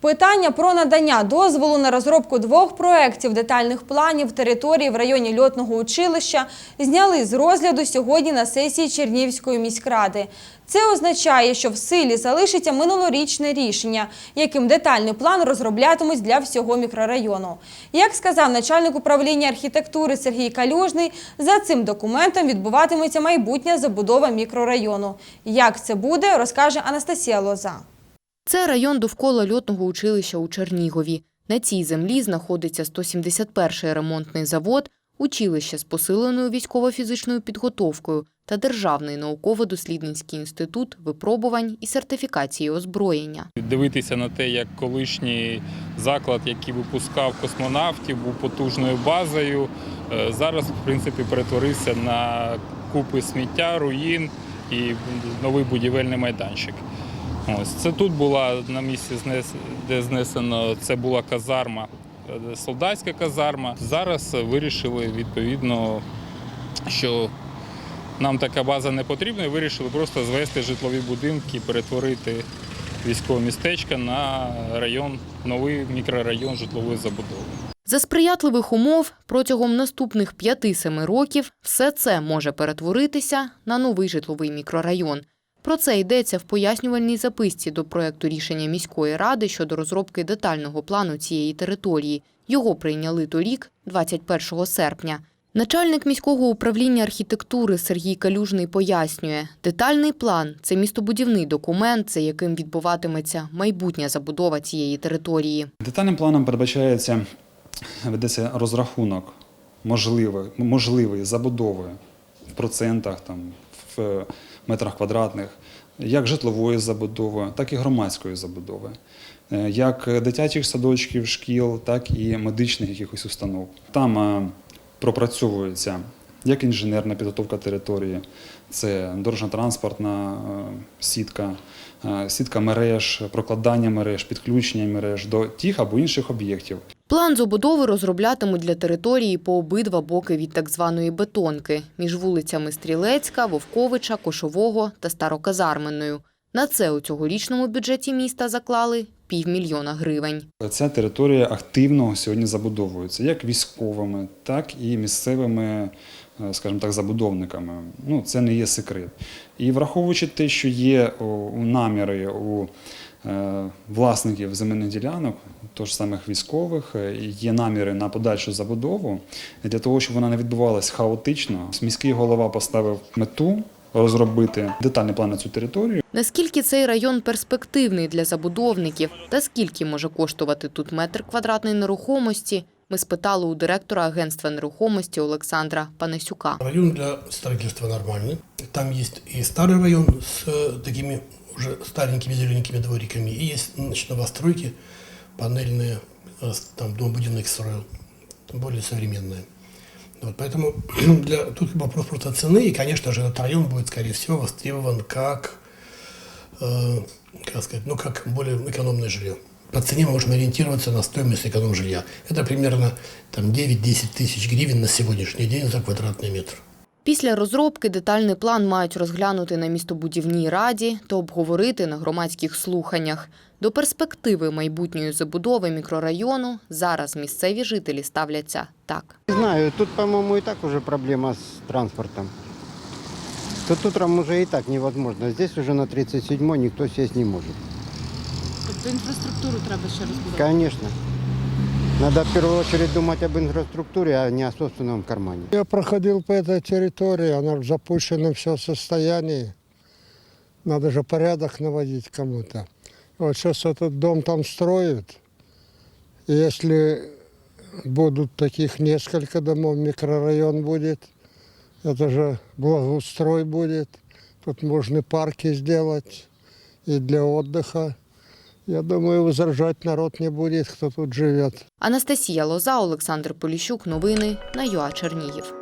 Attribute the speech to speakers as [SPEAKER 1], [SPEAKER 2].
[SPEAKER 1] Питання про надання дозволу на розробку двох проєктів детальних планів території в районі льотного училища зняли з розгляду сьогодні на сесії Чернівської міськради. Це означає, що в силі залишиться минулорічне рішення, яким детальний план розроблятимуть для всього мікрорайону. Як сказав начальник управління архітектури Сергій Калюжний, за цим документом відбуватиметься майбутня забудова мікрорайону. Як це буде, розкаже Анастасія Лоза.
[SPEAKER 2] Це район довкола льотного училища у Чернігові. На цій землі знаходиться 171-й ремонтний завод, училище з посиленою військово-фізичною підготовкою та Державний науково-дослідницький інститут випробувань і сертифікації озброєння.
[SPEAKER 3] Дивитися на те, як колишній заклад, який випускав космонавтів, був потужною базою, е, зараз в принципі перетворився на купи сміття, руїн і новий будівельний майданчик. Ось це тут була на місці, де знесено, це була казарма, е, солдатська казарма. Зараз вирішили відповідно, що нам така база не потрібна, і вирішили просто звести житлові будинки, перетворити військове містечко на район, новий мікрорайон житлової забудови.
[SPEAKER 2] За сприятливих умов протягом наступних 5-7 років все це може перетворитися на новий житловий мікрорайон. Про це йдеться в пояснювальній записці до проекту рішення міської ради щодо розробки детального плану цієї території. Його прийняли торік, 21 серпня. Начальник міського управління архітектури Сергій Калюжний пояснює, детальний план – це містобудівний документ, за яким відбуватиметься майбутня забудова цієї території.
[SPEAKER 4] Детальним планом передбачається ведеться розрахунок можливої, можливої забудови в процентах, там, в метрах квадратних, як житлової забудови, так і громадської забудови, Е, як дитячих садочків, шкіл, так і медичних якихось установ. Там е, пропрацьовується як інженерна підготовка території, це дорожньо-транспортна е, сітка, е, сітка мереж, прокладання мереж, підключення мереж до тих або інших об'єктів.
[SPEAKER 2] План забудови розроблятимуть для території по обидва боки від так званої бетонки між вулицями Стрілецька, Вовковича, Кошового та Староказарменною. На це у цьогорічному бюджеті міста заклали півмільйона гривень.
[SPEAKER 4] Ця територія активно сьогодні забудовується як військовими, так і місцевими, е, скажімо так, забудовниками. Ну, це не є секрет. І враховуючи те, що є наміри у власників земельних ділянок, тож самих військових, е, є наміри на подальшу забудову, для того, щоб вона не відбувалась хаотично, міський голова поставив мету розробити детальний план на цю територію.
[SPEAKER 2] Наскільки цей район перспективний для забудовників? Та скільки може коштувати тут метр квадратний нерухомості, ми спитали у директора агентства нерухомості Олександра Панасюка.
[SPEAKER 5] Район для строительства нормальный. Там есть и старый район с э, такими уже старенькими зелененькими двориками, и есть значит, новостройки панельные, э, там дом будинок строил, более современные. Вот, поэтому для, тут вопрос просто цены, и, конечно же, этот район будет, скорее всего, востребован как, э, как сказать, ну, как более экономное жилье. По цене мы можем ориентироваться на стоимость эконом-жилья. Это примерно там, 9-10 тысяч гривен на сегодняшний день за квадратный метр.
[SPEAKER 2] Після розробки детальний план мають розглянути на містобудівній раді та обговорити на громадських слуханнях. До перспективи майбутньої забудови мікрорайону зараз місцеві жителі ставляться так.
[SPEAKER 6] Не знаю, тут, по-моему, и так уже проблема с транспортом. Тут утром уже и так невозможно. Здесь уже на 37-й никто сесть не может.
[SPEAKER 7] Тобто інфраструктуру треба ще розбудовувати?
[SPEAKER 6] Конечно. Надо в первую очередь думать об инфраструктуре, а не о собственном кармане.
[SPEAKER 8] Я проходил по этой территории, она в запущенном все состоянии. Надо же порядок наводить кому-то. Вот сейчас этот дом там строят. И если будут таких несколько домов, микрорайон будет, это же благоустрой будет. Тут можно парки сделать и для отдыха. Я думаю, возражать народ не буде, хто тут живе.
[SPEAKER 2] Анастасія Лоза, Олександр Поліщук. Новини на ЮА Чернігів.